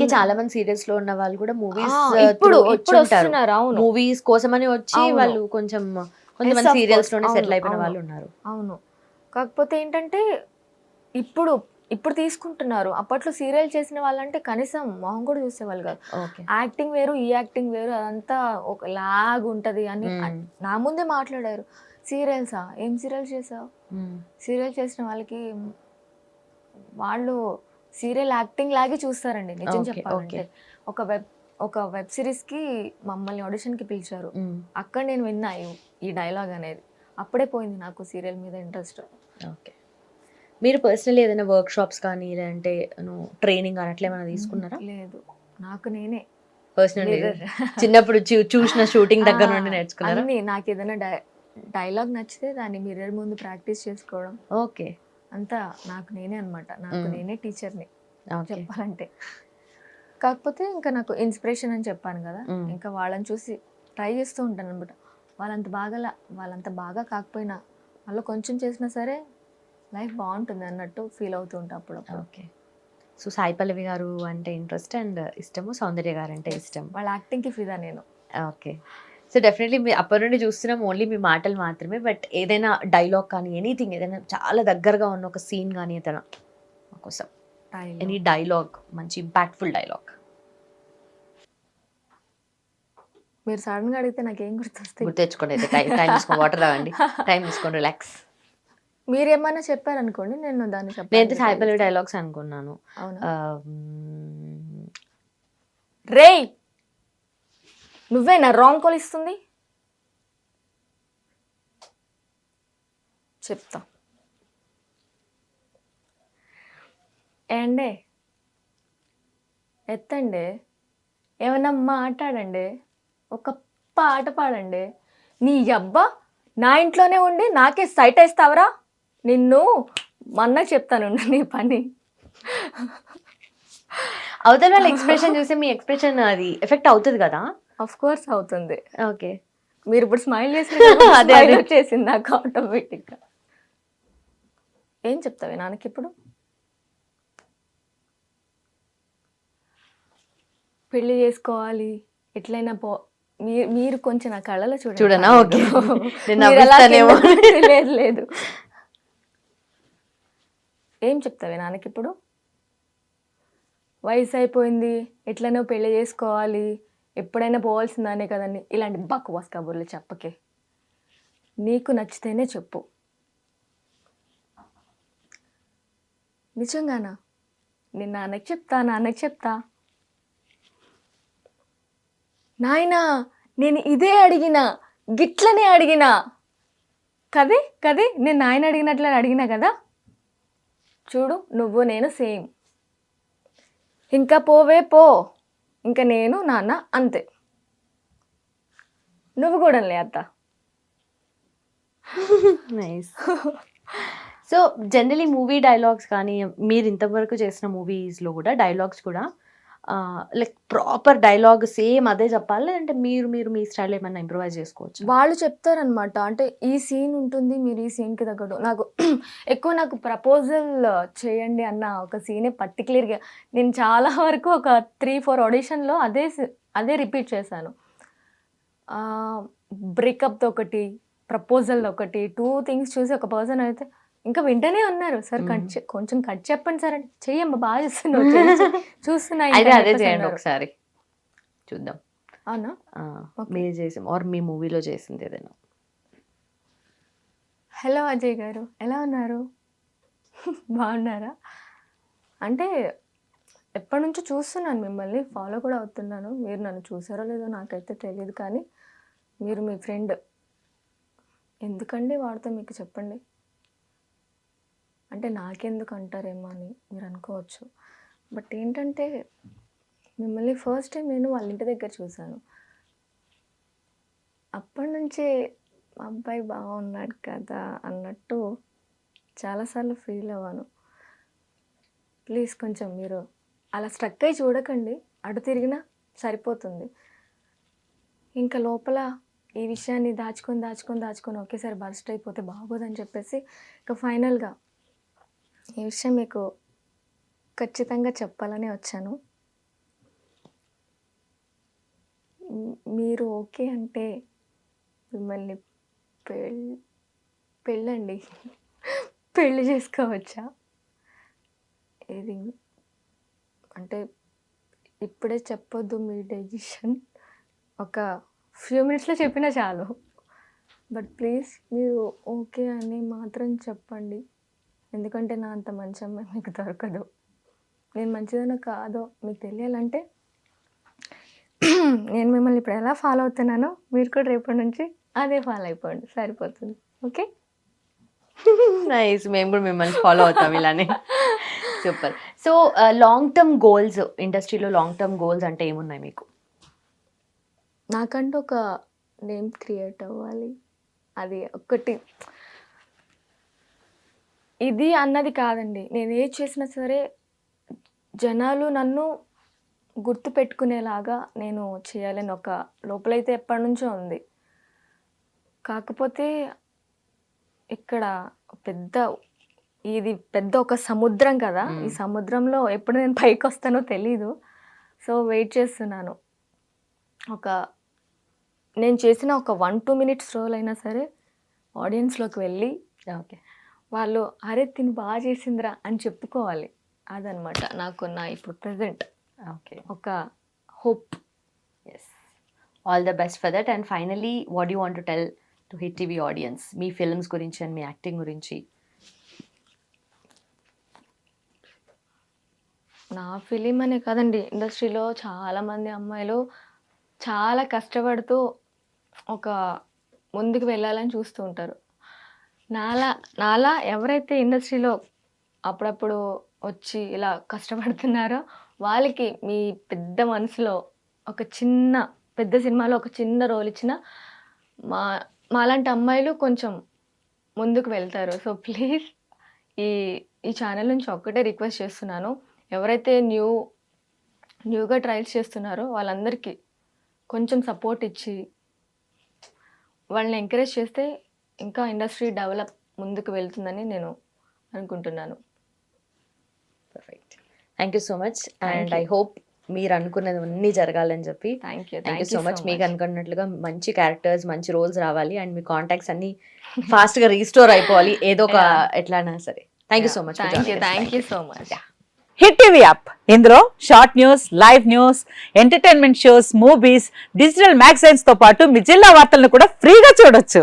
అందుకే చాలా మంది సీరియల్స్లో ఉన్న వాళ్ళు కూడా మూవీస్ ఆ, ఇప్పుడు వస్తున్నారు అవును. మూవీస్ కోసమని వచ్చి. వాళ్ళు కొంచెం కొంతమంది సీరియల్స్. లోనే సెటిల్ అయిపోయిన. వాళ్ళు ఉన్నారు అవును. కాకపోతే ఏంటంటే ఇప్పుడు ఇప్పుడు తీసుకుంటున్నారు. అప్పట్లో సీరియల్ చేసిన వాళ్ళంటే కనీసం మొహం కూడా చూసేవాళ్ళు కాదు. యాక్టింగ్ వేరు ఈ యాక్టింగ్ వేరు అదంతా ఒక లాగ్ ఉంటది అని మ్మ్. నా ముందే మాట్లాడారు. సీరియల్సా ఏం సీరియల్స్ చేసావు? సీరియల్ చేసిన వాళ్ళకి వాళ్ళు సీరియల్ యాక్టింగ్ లాగే చూస్తారండి నిజం చెప్పాలంటే. ఒక వెబ్ ఒక వెబ్ సిరీస్కి మమ్మల్ని audition కి పిలిచారు అక్కడ నేను విన్నా ఈ- డైలాగ్ అనేది. అప్పుడే పోయింది నాకు సీరియల్ మీద ఇంట్రెస్ట్. ఓకే. మీరు పర్సనల్ ఏదైనా వర్క్ షాప్స్ కానీ లేదంటే ట్రైనింగ్ కానీ అట్లా ఏమైనా తీసుకున్నారా? లేదు. నాకు నేనే. పర్సనల్. చిన్నప్పుడు చూసిన షూటింగ్ దగ్గర నుండి నేర్చుకున్నారా? అన్నీ నాకు ఏదైనా డైలాగ్ నచ్చితే దాన్ని మిర్రర్ ముందు ప్రాక్టీస్ చేసుకోవడం. ఓకే. అంతా నాకు నేనే అన్నమాట. నాకు. నేనే టీచర్ని చెప్పాలంటే. కాకపోతే ఇంకా నాకు ఇన్స్పిరేషన్ అని చెప్పాను కదా. ఇంకా వాళ్ళని చూసి ట్రై చేస్తూ ఉంటాను అనమాట వాళ్ళంత బాగా వాళ్ళంత బాగా కాకపోయినా వాళ్ళు కొంచెం చేసినా సరే లైఫ్ బాగుంటుంది అన్నట్టు ఫీల్ అవుతూ ఉంటా అప్పుడప్పుడు. ఓకే. సో సాయి పల్లవి గారు అంటే ఇంట్రెస్ట్ అండ్ ఇష్టము సౌందర్య గారు అంటే ఇష్టం. వాళ్ళ యాక్టింగ్కి ఫిదా నేను. ఓకే. సో డెఫినెట్లీ మీ అప్పటి నుండి చూస్తున్నాం ఓన్లీ మీ మాటలు మాత్రమే బట్ ఏదైనా డైలాగ్ కానీ ఎనీథింగ్ ఏదైనా చాలా దగ్గరగా ఉన్న ఒక సీన్ కానీ ఏదైనా మా కోసం. ఎనీ డైలాగ్ మంచి ఇంపాక్ట్ఫుల్ డైలాగ్ మీరు సడన్గా అడిగితే నాకేం గుర్తొస్తాయి? గుర్తు తెచ్చుకోండి అయితే. టైం టైం తీసుకొని వాటర్ తాగండి. టైం తీసుకొని రిలాక్స్ మీరు ఏమన్నా చెప్పారనుకోండి నేను దాన్ని నేనైతే సాయి చెప్పాను పల్లవి డైలాగ్స్ అనుకున్నాను రేయ్! నువ్వేనా రాంగ్ కాల్ ఇస్తుంది? చెప్తా. ఏండే? ఎత్తండి? ఏమన్నా మాట్లాడండి? ఒక పాట పాడండి? నీ అబ్బా నా ఇంట్లోనే ఉండి నాకే సైట్ వేస్తావరా? నిన్ను మొన్న చెప్తాను నీ పని. అవతల వాళ్ళ ఎక్స్ప్రెషన్ చూస్తే మీ ఎక్స్ప్రెషన్ అది ఎఫెక్ట్ అవుతుంది కదా? అఫ్ కోర్స్ అవుతుంది. ఓకే. మీరు ఇప్పుడు స్మైల్ చేసి అదే, అదే. చేసింది నాకు ఆటోమేటిక్గా ఏం చెప్తావే నాన్నకి ఇప్పుడు? పెళ్ళి చేసుకోవాలి. ఎట్లయినా పో మీరు కొంచెం నా కళ్ళలో చూడండి. చూడనా? ఓకే. లేదు లేదు ఏం చెప్తావే నాన్నకి ఇప్పుడు? వయసు అయిపోయింది. ఎట్లనో పెళ్ళి చేసుకోవాలి. ఎప్పుడైనా పోవాల్సిందానే కదండి. ఇలాంటి బక్వాస్ కబుర్లు చెప్పకే. నీకు నచ్చితేనే చెప్పు. నిజంగానా? నేను నాన్నకి చెప్తా నాన్నకి చెప్తా. నాయనా నేను ఇదే అడిగినా గిట్లనే అడిగినా. కదే కదే నేను నాయన అడిగినట్లని అడిగినా కదా? చూడు నువ్వు నేను సేమ్. ఇంకా పోవే పో. ఇంకా నేను నాన్న అంతే. నువ్వు కూడా లే అత్త. Nice so generally movie dialogues కానీ మీరు ఇంతవరకు చేసిన మూవీస్లో కూడా డైలాగ్స్ కూడా లైక్ ప్రాపర్ డైలాగ్ సేమ్ అదే చెప్పాలి. లేదంటే మీరు మీరు మీ స్టైల్ ఏమైనా ఇంప్రూవైజ్ చేసుకోవచ్చు? వాళ్ళు చెప్తారనమాట అంటే ఈ సీన్ ఉంటుంది మీరు ఈ సీన్కి తగ్గట్టు. నాకు ఎక్కువ నాకు ప్రపోజల్ చేయండి అన్న ఒక సీనే పర్టికులర్గా నేను చాలా వరకు ఒక త్రీ ఫోర్ ఆడిషన్లో అదే అదే రిపీట్ చేశాను. బ్రేకప్తో ఒకటి ప్రపోజల్ ఒకటి టూ థింగ్స్ చూసి ఒక పర్సన్ అయితే ఇంకా వింటనే ఉన్నారు. సార్ కట్ కొంచెం కట్ చెప్పండి సార్ అంటే చెయ్యమ్మ బాగా చేస్తున్నావు. చూస్తున్నా అదే చేయండి. ఒకసారి. చూద్దాం. అవునా. మీరు చేసి ఆర్ మీ మూవీలో చేసింది ఏదైనా? హలో అజయ్ గారు ఎలా ఉన్నారు? బాగున్నారా? అంటే ఎప్పటి నుంచో చూస్తున్నాను మిమ్మల్ని ఫాలో కూడా అవుతున్నాను. మీరు నన్ను చూసారో లేదో నాకైతే తెలియదు కానీ మీరు మీ ఫ్రెండ్. ఎందుకండి వాడితే మీకు చెప్పండి? అంటే నాకెందుకు అంటారేమో అని మీరు అనుకోవచ్చు బట్ ఏంటంటే మిమ్మల్ని ఫస్ట్ టైం నేను వాళ్ళ ఇంటి దగ్గర చూశాను. అప్పటి నుంచే మా అబ్బాయి బాగున్నాడు కదా అన్నట్టు చాలాసార్లు ఫీల్ అవ్వాను. ప్లీజ్ కొంచెం మీరు అలా స్ట్రక్ అయి చూడకండి. అటు తిరిగినా సరిపోతుంది. ఇంకా లోపల ఈ విషయాన్ని దాచుకొని దాచుకొని దాచుకొని ఒకేసారి బర్స్ట్ అయిపోతే బాగోదని చెప్పేసి ఇంకా ఫైనల్గా ఈ విషయం మీకు ఖచ్చితంగా చెప్పాలని వచ్చాను. మీరు ఓకే అంటే మిమ్మల్ని పెళ్ళి పెళ్ళండి. పెళ్ళి చేసుకోవచ్చా? ఇది అంటే ఇప్పుడే చెప్పొద్దు మీ డెసిషన్. ఒక ఫ్యూ మినిట్స్లో చెప్పినా చాలు. బట్ ప్లీజ్ మీరు ఓకే అని మాత్రం చెప్పండి. ఎందుకంటే నా అంత మంచి అమ్మాయి మీకు దొరకదు. నేను మంచిదనో కాదో మీకు తెలియాలంటే నేను మిమ్మల్ని ఇప్పుడు ఎలా ఫాలో అవుతున్నానో మీరు కూడా రేపటి నుంచి అదే ఫాలో అయిపోండి. సరిపోతుంది. ఓకే? నైస్ మేము కూడా మిమ్మల్ని ఫాలో అవుతాం ఇలానే. Super so long term goals ఇండస్ట్రీలో లాంగ్ టర్మ్ గోల్స్ అంటే ఏమున్నాయి మీకు? నాకంటూ ఒక నేమ్ క్రియేట్ అవ్వాలి. అది ఒక్కటి. ఇది అన్నది కాదండి. నేను ఏది చేసినా సరే జనాలు నన్ను గుర్తు పెట్టుకునేలాగా నేను చేయాలని ఒక లోపలైతే ఎప్పటి నుంచో ఉంది. కాకపోతే ఇక్కడ పెద్ద ఇది పెద్ద ఒక సముద్రం కదా. ఈ. సముద్రంలో ఎప్పుడు నేను పైకి వస్తానో తెలీదు. సో వెయిట్ చేస్తున్నాను. ఒక నేను చేసిన ఒక వన్ టూ మినిట్స్ రోల్ అయినా సరే ఆడియన్స్లోకి వెళ్ళి ఓకే. వాళ్ళు అరే తిని బాగా చేసిందిరా అని చెప్పుకోవాలి. అదనమాట నాకు నా ఇప్పుడు ప్రజెంట్ ఓకే. ఒక hope. Yes all the best for that and finally what you want to tell to Hit TV audience me films గురించి అండ్ మీ యాక్టింగ్ గురించి. నా ఫిలిం అనే కాదండి. ఇండస్ట్రీలో చాలామంది అమ్మాయిలు చాలా కష్టపడుతూ ఒక ముందుకు వెళ్ళాలని చూస్తూ ఉంటారు. నాలా నాలా ఎవరైతే ఇండస్ట్రీలో అప్పుడప్పుడు వచ్చి ఇలా కష్టపడుతున్నారో వాళ్ళకి మీ పెద్ద మనసులో ఒక చిన్న పెద్ద సినిమాలో ఒక చిన్న రోల్ ఇచ్చిన మా మాలాంటి అమ్మాయిలు కొంచెం ముందుకు వెళ్తారు. సో ప్లీజ్ ఈ ఈ ఛానల్ నుంచి ఒక్కటే రిక్వెస్ట్ చేస్తున్నాను. ఎవరైతే న్యూ న్యూగా ట్రయల్స్ చేస్తున్నారో వాళ్ళందరికీ కొంచెం సపోర్ట్ ఇచ్చి వాళ్ళని ఎంకరేజ్ చేస్తే ఇంకా ఇండస్ట్రీ డెవలప్ ముందుకు వెళ్తుందని నేను అనుకుంటున్నాను. Perfect thank you so much and. I hope మీరు అనుకున్నది అన్నీ జరగాలని చెప్పి thank you thank you so much మీకు అనుకున్నట్లుగా మంచి క్యారెక్టర్స్ మంచి రోల్స్ రావాలి. అండ్ మీ కాంటాక్ట్స్ అన్ని ఫాస్ట్గా రీస్టోర్ అయిపోవాలి. ఏదో ఒక. ఎట్లానా సరే. Thank you so much thank you thank you so much Hit TV app ఇందులో short news live news entertainment shows movies digital మ్యాగజైన్స్తో పాటు మీ జిల్లా వార్తలను కూడా ఫ్రీగా చూడొచ్చు.